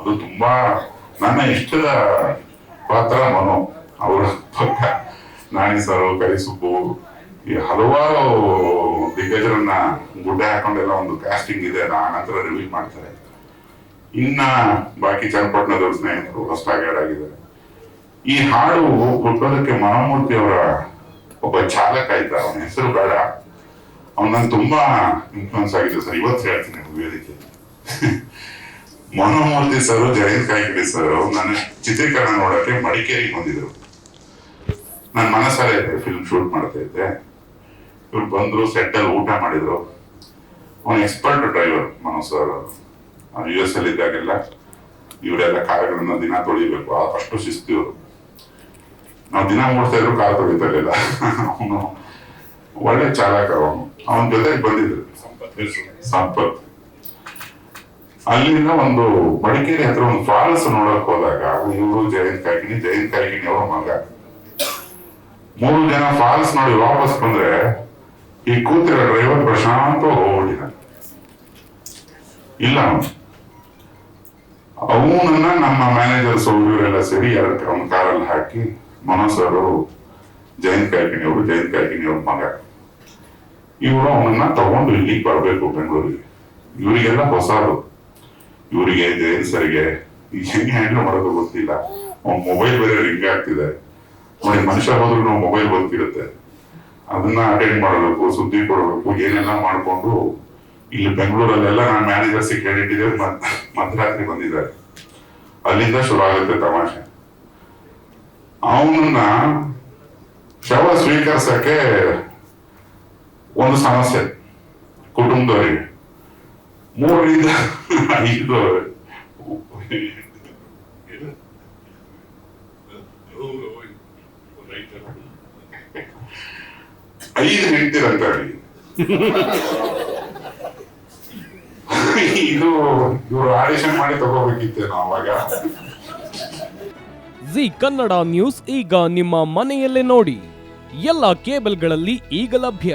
ಅದು ತುಂಬಾ ನನ್ನ ಇಷ್ಟದ ಪಾತ್ರ ಮನು. ಅವರ ಪಕ್ಕ ನಾಣಿ ಕರಿಸುಬ್ಬು ಈ ಹಲವಾರು ದಿಗ್ಗಜರನ್ನ ಗುಡ್ಡೆ ಹಾಕೊಂಡೆಲ್ಲ ಒಂದು ಕಾಸ್ಟಿಂಗ್ ಇದೆ ಆ ನಂತರ ರಿವೀಲ್ ಮಾಡ್ತಾರೆ ಇನ್ನ ಬಾಕಿ ಚನ್ನಪಟ್ಟಣದವ್ರ ಸ್ನೇಹಿತರು ಹೊಸದಾಗಿ ಆಗಿದ್ದಾರೆ. ಈ ಹಾಡು ಹುಟ್ಟೋದಕ್ಕೆ ಮನಮೂರ್ತಿ ಅವರ ಒಬ್ಬ ಚಾಲಕ ಇದ್ದ ಅವನ ಹೆಸರು ಬೇಡ. ಅವನ ತುಂಬಾ ಇನ್ಫ್ಲೂಯೆನ್ಸ್ ಆಗಿದೆ ಸರ್. ಇವತ್ತು ಹೇಳ್ತೀನಿ ವೇದಿಕೆ. Mano Murthy sir Jayant Kaikini sir. ನನ್ನ ಚಿತ್ರೀಕರಣ ನೋಡಕ್ಕೆ ಮಡಿಕೇರಿಗೆ ಬಂದಿದ್ರು. ನನ್ನ ಮನಸ್ಸಲ್ಲೇ ಇದ್ದೆ ಫಿಲ್ಮ್ ಶೂಟ್ ಮಾಡ್ತಾ ಇದ್ದೆ. ಇವ್ರು ಬಂದ್ರು ಸೆಟ್ ಅಲ್ಲಿ ಊಟ ಮಾಡಿದ್ರು. ಅವನು expert driver Mano sir. U S ಅಲ್ಲಿ ಇದ್ದಾಗೆಲ್ಲ ಇವರೆಲ್ಲ ಕಾರುಗಳನ್ನ ದಿನ ತೊಳಿಬೇಕು. ಅಷ್ಟು ಶಿಸ್ತು ಇವರು. ನಾವು ದಿನ ಓಡ್ತಾ ಇದ್ರು ಕಾರ್ ತೊಳಿತಾ ಇರಲಿಲ್ಲ. ಅವನು ಒಳ್ಳೆ ಚಾಲಕ ಅವನು. ಅವನ ಜೊತೆಗೆ ಬಂದಿದ್ರು. ಸಂಪತ್. ಅಲ್ಲಿಂದ ಒಂದು ಮಡಿಕೇರಿ ಹತ್ರ ಒಂದು ಫಾಲ್ಸ್ ನೋಡಕ್ ಹೋದಾಗ ಇವರು ಜಯಂತ್ ಕಾಯ್ಕಿನಿ ಜಯಂತ್ ಕಾಯ್ಕಿನಿ ಅವರ ಮಗ. ಮೂರು ಜನ ಫಾಲ್ಸ್ ನೋಡಿ ವಾಪಸ್ ಬಂದ್ರೆ ಈ ಕೂತಿರೋ ಡ್ರೈವರ್ ಪ್ರಶಾಂತ ಹೋಗ್ಬಿಟ್ಟಿದ ಇಲ್ಲ ಅವನು. ಅವನನ್ನ ನಮ್ಮ ಮ್ಯಾನೇಜರ್ ಇವರೆಲ್ಲ ಸೇರಿ ಅವನ ಕಾರಲ್ಲಿ ಹಾಕಿ ಮನೋಜ್ ಅವರು ಜಯಂತ್ ಕಾಯ್ಕಿನಿ ಅವರು, ಜಯಂತ್ ಕಾಯ್ಕಿನಿ ಅವ್ರ ಮಗ. ಇವರು ಅವನನ್ನ ತಗೊಂಡು ಇಲ್ಲಿಗೆ ಬರಬೇಕು ಬೆಂಗಳೂರಿಗೆ. ಇವರಿಗೆಲ್ಲ ಹೊಸದು. ಇವರಿಗೆ ಸರ್ಗೆ ಈ ಹೆಂಗೆ ಹ್ಯಾಂಡಲ್ ಮಾಡೋದು ಗೊತ್ತಿಲ್ಲ. ಅವ್ನ ಮೊಬೈಲ್ ಬೇರೆ ರಿಂಗ್ ಆಗ್ತಿದೆ ನೋಡಿ ಮನುಷ್ಯ ಹೋದ್ರು ಮೊಬೈಲ್ ಬರ್ತಿರುತ್ತೆ ಅದನ್ನ ಅಟೆಂಡ್ ಮಾಡಬೇಕು, ಸುದ್ದಿ ಕೊಡಬೇಕು, ಏನೆಲ್ಲ ಮಾಡ್ಕೊಂಡು ಇಲ್ಲಿ ಬೆಂಗಳೂರಲ್ಲೆಲ್ಲ ನಾನು ಮ್ಯಾನೇಜರ್ಸ್ ಕೇಳಿಟ್ಟಿದ್ದೆ ಮಧ್ಯರಾತ್ರಿ ಬಂದಿದ್ದಾರೆ. ಅಲ್ಲಿಂದ ಶುರು ಆಗುತ್ತೆ ತಮಾಷೆ. ಅವನನ್ನ ಶವ ಸ್ವೀಕರಿಸಕ್ಕೆ ಒಂದು ಸಮಸ್ಯೆ, ಕುಟುಂಬದವರಿಗೆ. ಮೂರರಿಂದ ಐದು ಐದು ಹೆಂಡ್ತಿರಂತ ಹೇಳಿ. ಇದು ಇವರು ಆಡಿಷನ್ ಮಾಡಿ ತಗೋಬೇಕಿತ್ತೇನೋ ಅವಾಗ. ಜಿ ಕನ್ನಡ ನ್ಯೂಸ್ ಈಗ ನಿಮ್ಮ ಮನೆಯಲ್ಲೇ ನೋಡಿ. ಎಲ್ಲ ಕೇಬಲ್ಗಳಲ್ಲಿ ಈಗ ಲಭ್ಯ.